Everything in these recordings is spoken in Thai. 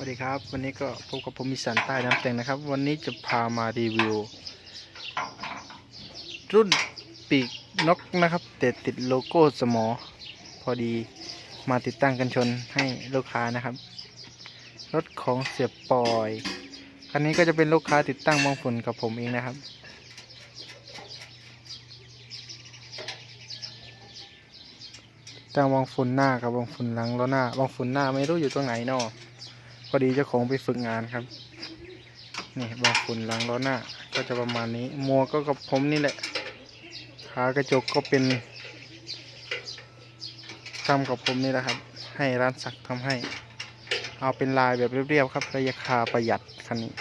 วัสดีครับ วันนี้ก็พบกับผมมิสันใต้น้ำแตงนะครับ วันนี้จะพามารีวิว รุ่นปีกนกนะครับ แต่ติดโลโก้สมอ พอดีมาติดตั้งกันชนให้ลูกค้านะครับ รถของเสียปอย คันนี้ก็จะเป็นลูกค้าติดตั้งมองฝุ่นกับผมเองนะครับตั้งวางฝุ่นหน้ากับวางฝุ่นหลังแล้วหน้าวางฝุ่นหน้าไม่รู้อยู่ตรงไหนเนอ พอดีเจ้าของไปฝึกงานครับ นี่วางฝุ่นหลังล้อหน้า ก็จะประมาณนี้มัวก็กับผมนี่แหละขากระจกก็เป็นทำกับผมนี่แหละครับ ให้ร้านสักทำให้ เอาเป็นลายแบบเรียบๆครับราคาประหยัดคันนี้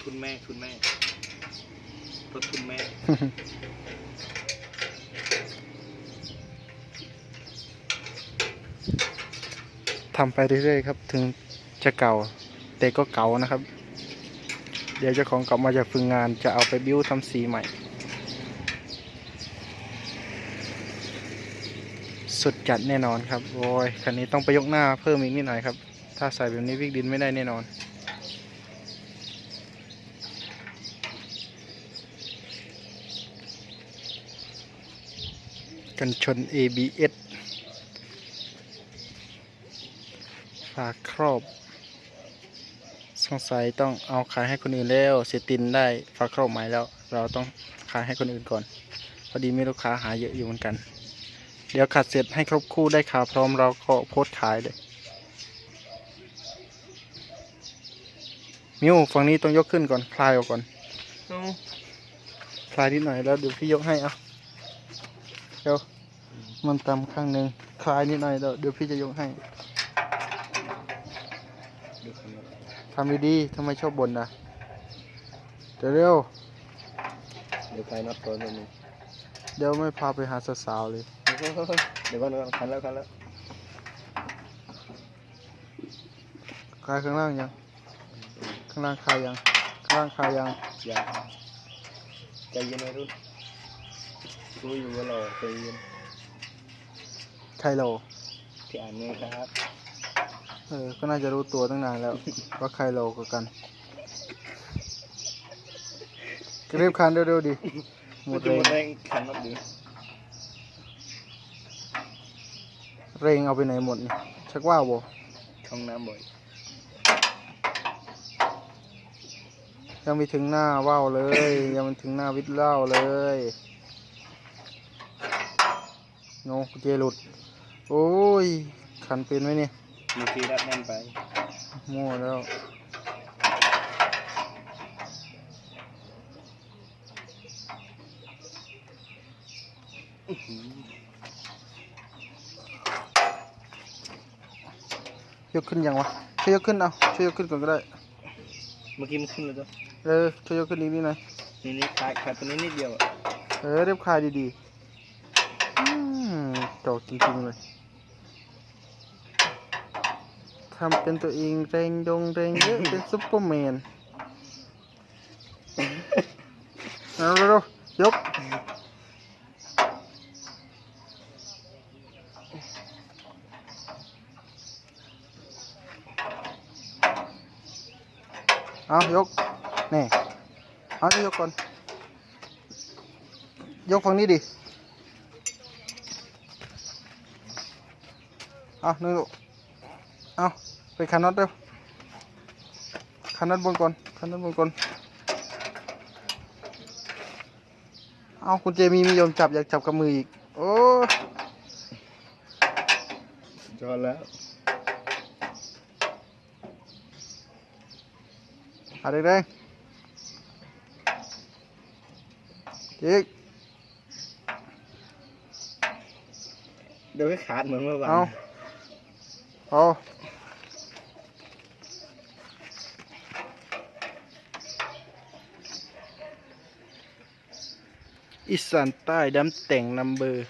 ทุนแม่ทุนแม่รถทุนแม่ ทำไปเรื่อยๆครับ ถึงจะเก่า แต่ก็เก่านะครับ เดี๋ยวเจ้าของกลับมาจากฝึกงานจะเอาไปบิ้วทำสีใหม่ สุดจัดแน่นอนครับ โอ้ยคันนี้ต้องไปยกหน้าเพิ่มอีกนิดหน่อยครับ ถ้าใส่แบบนี้วิกดินไม่ได้แน่นอนกันชน ABS ฝากครอบ สงสัยต้องเอาขายให้คนอื่นแล้ว เสียตินได้ฝากครอบใหม่แล้ว เราต้องขายให้คนอื่นก่อน พอดีมีลูกค้าหาเยอะอยู่เหมือนกัน เดี๋ยวขัดเสร็จให้ครบคู่ได้ขาพร้อมเราก็โพสต์ขายเลย มิวฝั่งนี้ต้องยกขึ้นก่อน คลายออกก่อน เอาคลายนิดหน่อยแล้วเดี๋ยวพี่ยกให้เอาเดี๋ยวมันต่ำข้างหนึ่งคลายนิดหน่อยแล้วเดี๋ยวพี่จะยกให้ดูคันนี้ ทำดีๆทำไมชอบบ่นนะเดี๋ยวเร็วเดี๋ยวคลายน็อตก่อนนิดนึงเดี๋ยวไม่พาไปหาสาวๆเลยเดี๋ยวก่อนเดี๋ยวก่อนเดี๋ยวก่อนคันแล้วคันแล้วคลายข้างล่างยัง ข้างล่างคลายยัง ข้างล่างคลายยังอย่าใจเย็นไว้รุ่นรู้อยู่ว่าเราใจเย็นไคโลที่อ่านไงครับเออ ก็น่าจะรู้ตัวตั้งนานแล้ว ว่าไคโลกว่ากันเรียบคันเร็วๆดิหมมันดจะเรงหมดแรงคันน็อตดีเรงเอาไปไหนหมดนี่ชักว่าวบ่ช่องน้ำบ่อยยังไม่ถึงหน้าว่าวเลย ยังไม่ถึงหน้าวิทย์เล่าเลยโนกุญเจหลุด โอ้ย ขันเป็นไหมเนี่ย มีทีรัดแน่นไปมั่วแล้วอื้อหือยกขึ้นยังวะช่วยยกขึ้นเอาช่วยยกขึ้นก่อนก็ได้ เมื่อกี้มันขึ้นแล้วจ้ะเออช่วยยกขึ้นนิดนิดหน่อยนี่นี่คลายคลายตัวนี้นิดเดียวอะเออเรียบคลายดีๆอืมจอกจริงๆเลย ทำเป็นตัวเองแรงดงแรงเยอะเป็นซุปเปอร์แมนเอาเร็วๆยกเอายกนี่เอาจะยกก่อน ยกฝั่งนี้ดิเอาหนึ่งลูกเอา ไปคันน็อตเร็วคันน็อตบนก่อนคันน็อตบนก่อนเอาคุณเจมีไมียอมจับอยากจับกับมืออีก โอ้จอดแล้วหาแดงๆอีกเดี๋ยวให้ขาดเหมือนเมื่อวานเอาเอา อีสานใต้ดำแต่งนัมเบอร์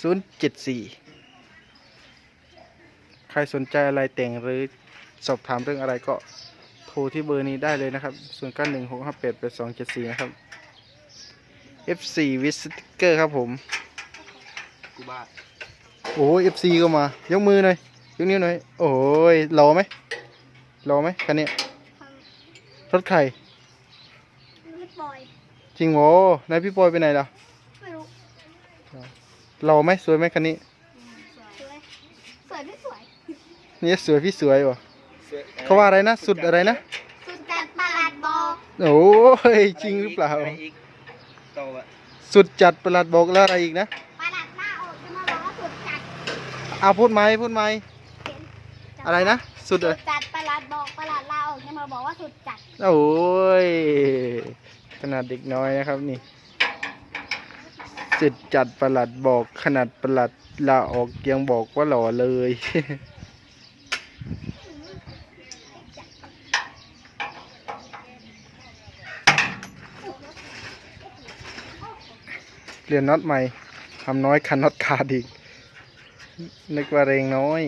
ศูนย์เจ็ดสี่ใครสนใจอะไรแต่งหรือสอบถามเรื่องอะไรก็โทรที่เบอร์นี้ได้เลยนะครับ 0 9 1 6 5 8 8 2 7 4 นะครับ F4 วิสติกเกอร์ครับผม กูบ้าโอ้ยเอฟซีก็มา ยกมือหน่อย ยกนิ้วหน่อย โอ้ยรอไหมรอไหมคันนี้รถใครไม่ปล่อย จริงโว้นายพี่ปอยไปไหนล่ะ ไม่รู้รอไหมสวยไหมคันนี้ สวยสวยไม่สวยนี่สวยพี่สวยว่ะเขาว่าอะไรนะ สุดอะไรนะ สุดจัดประหลาดบอกโอ้ยจริงหรือเปล่าะไอีกต่ออะสุดจัดประหลัดบอกแล้วอะไรอีกนะประหลาดหน้าอกจะมาบอกว่าสุดจัดเอาพูดไหมพูดไหมอะไรนะ สุดสุอะไรดจัดประหลาดบอกประหลาดลาออกจะมาบอกว่าสุดจัดโอ้ย ขนาดเด็กน้อยนะครับนี่สุดจัดประหลัดบอกขนาดประหลัดลาออกยังบอกว่าหล่อเลย เปลี่ยนน็อตใหม่ทำน้อยคันน็อตขาดอีก นึกว่าเรงน้อย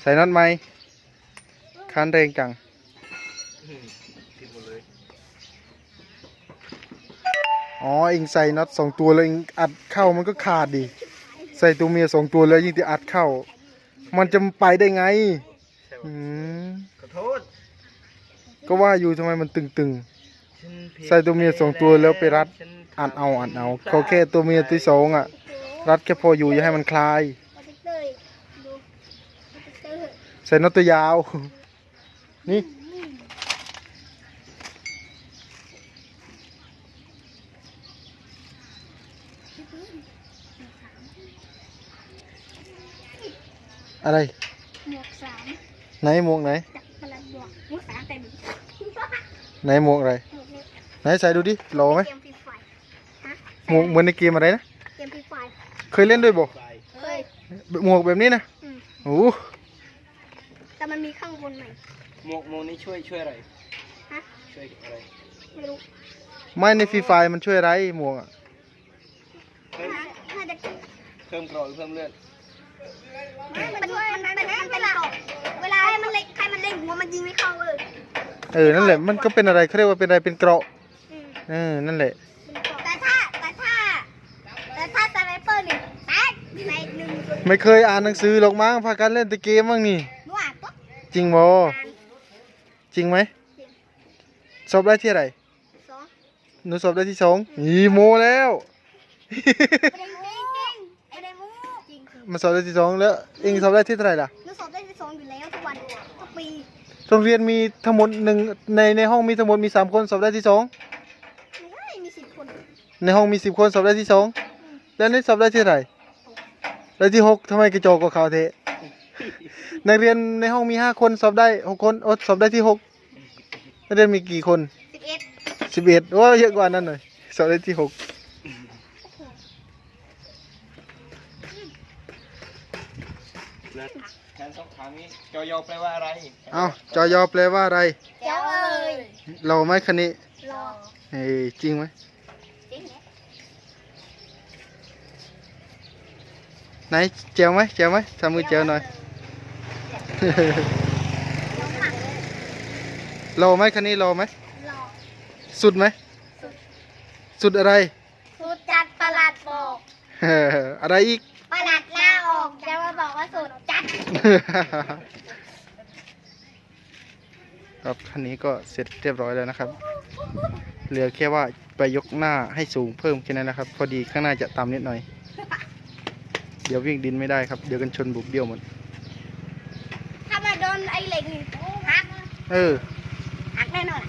ใส่น็อตใหม่คันเรงจัง อืมผิดหมดเลยอ๋อเองใส่น็อตสองตัวแล้วเองอัดเข้ามันก็ขาดดิ ใส่ตัวเมียสองตัวแล้วยิ่งที่อัดเข้า มันจะไปได้ไงใช่อืปะมขอโทษก็ว่าอยู่ทำไมมันตึง ฉันผิดใส่ตัวเมียสองตัวแล้วไปรัด ฉันๆ อัดเอาอัดเอาเขาแค่ตัวเมียตัวสองอะ รัดแค่พออยู่อย่าให้มันคลายโปรเจคเตอร์ดูโปรเจคเตอร์ใส่น็อตตัวยาว นี่ อะไร หมวกสามไหนหมวกไหนจัดประหลาดบอกหมวกสามเต็มไหนหมวกอะไร หมวกนี้ไหนใส่ดูดิหล่อไหมเกมฟรีไฟฮะหมวกเหมือนในเกมอะไรนะ เกมฟรีไฟเคยเล่นด้วยบ่ไปเคยหมวกแบบนี้นะอืม โอ้โหแต่มันมีข้างบนใหม่ หมวกหมวกนี้ช่วยช่วยอะไรฮะ ช่วยอะไร ไม่รู้ ไม่ในฟรีไฟมันช่วยอะไรหมวกอะ เพิ่มน่าจะเพิ่มกรอบหรือเพิ่มเลือดมันช่วยมันมันมันเป็นกรอบเวลาให้มันเล็งใครมันเล็งหัวมันยิงไม่เข้าเลยเออ นั่นแหละ มันก็เป็นอะไรเขาเรียกว่าเป็นอะไร เป็นเกราะอืมเออ นั่นแหละ แต่ถ้าแต่ถ้าแต่ถ้าสไนเปอร์นี่แตกในหนึ่งไม่เคยอ่านหนังสือหรอกมั้ง พากันเล่นแต่เกมบ้างนี่หนูอ่านปุ๊บจริงบ่จริงไหมสอบได้ที่อะไรสองหนูสอบได้ที่สองอีโมแล้ว ไม่ได้มูไม่ได้มูจริงมาสอบได้ที่สองแล้วเองสอบได้ที่เท่าไหร่ล่ะหนูสอบได้ที่สองอยู่แล้วทุกวันทุกปีโรงเรียนมีทั้งหมดหนึ่งในในห้องมีทั้งหมดมีสามคนสอบได้ที่สองไม่ได้มีสิบคนในห้องมีสิบคนสอบได้ที่สองแล้วนี่สอบได้ที่เท่าไหร่ได้ที่หกทำไมกระจอกกว่าเขาเทะนักเรียนในห้องมีห้าคนสอบได้หกคนโอ้สอบได้ที่หกนักเรียนมีกี่คนสิบเอ็ดสิบเอ็ดโอ้เยอะกว่านั้นหน่อยสอบได้ที่หก แล้วแทนต้องถามนี้จอยอแปลว่าอะไรเอ้าจอยอแปลว่าอะไรเจ้าเอ้ยเราไหมคันนี้รอเฮ้ยจริงไหมจริงเนี่ยไหนเจียวไหมเจียวไหมทำมือเจียวหน่อยน้องหมักเลยรอไหมคันนี้รอไหมรอสุดไหมสุดอะไรสุดจัดประหลาดบอกอะไรอีกประหลาดลาออกจะมาบอกว่าสุดจัด ครับคันนี้ก็เสร็จเรียบร้อยแล้วนะครับ เหลือแค่ว่าไปยกหน้าให้สูงเพิ่มแค่นั้นนะครับ พอดีข้างหน้าจะต่ำนิดหน่อย เดี๋ยววิ่งดินไม่ได้ครับ เดี๋ยวกันชนบุบเบี้ยวหมด ถ้ามาโดนไอ้เหล็กนี่หักเออหักแน่นอน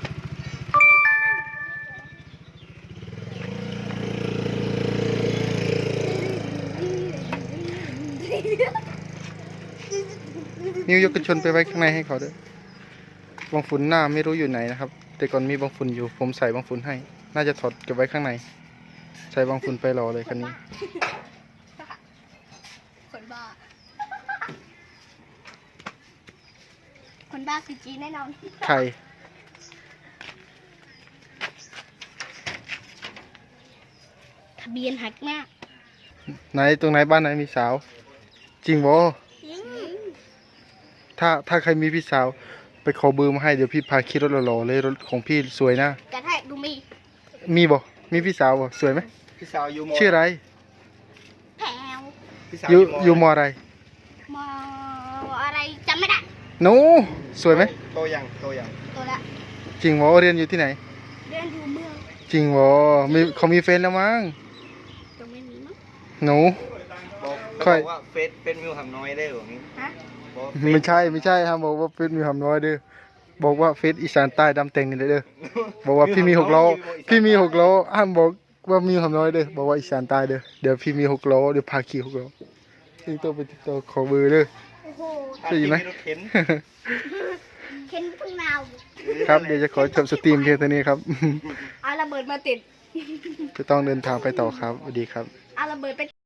นิ้วยกกันชนไปไว้ข้างในให้เขาด้วยบางฝุ่นหน้าไม่รู้อยู่ไหนนะครับ แต่ก่อนมีบางฝุ่นอยู่ ผมใส่บางฝุ่นให้ น่าจะถอดเก็บไว้ข้างใน ใส่บางฝุ่นไปรอเลยคันนี้คนบ้าคนบ้าคือจีนแน่นอนใครทะเบียนหักมากไหนตรงไหนบ้านไหนมีสาว จริงบ่จริง ถ้าถ้าใครมีพี่สาว ไปขอเบอร์มาให้เดี๋ยวพี่พาขี่รถหล่อๆเลยรถของพี่สวยนะจะให้ดูมีมีบ่มีพี่สาวบ่สวยไหมพี่สาวอยู่มชื่ออะไรวพี่สาวอยู่มอยู่มออะไรมออะไรจำไม่ได้หนูสวยไหมโตยังโตยังตัวละจริงวอเรียนอยู่ที่ไหน เรียนอยู่เมืองจริงวอมีเขามีแฟนแล้วมั้งจะไม่มีมั้งหนูบอกค่อย บอกว่าเฟซเป็นมิวหำน้อยได้หรือนี่ฮะบอก ไม่ใช่ไม่ใช่ครับบอกว่าเฟซมีหำน้อยเด้อบอกว่าเฟซอีสานใต้ดำเต็งนี่เด้อบอกว่าพี่มีหกล้อพี่มีหกล้อห้ามบอกว่ามีหำน้อยเด้อบอกว่าอีสานใต้เด้อเดี๋ยวพี่มีหกล้อเดี๋ยวพาขี่หกล้อติดตัวไปติดตัวขอเบอร์เด้อโอ้โหได้ยินไหมรถเข็นเข็นทุ่งนาวครับเดี๋ยวจะขอจบสตรีมเพียงเท่านี้ครับเอาระเบิดมาติดจะต้องเดินทางไปต่อครับสวัสดีครับเอาระเบิดไป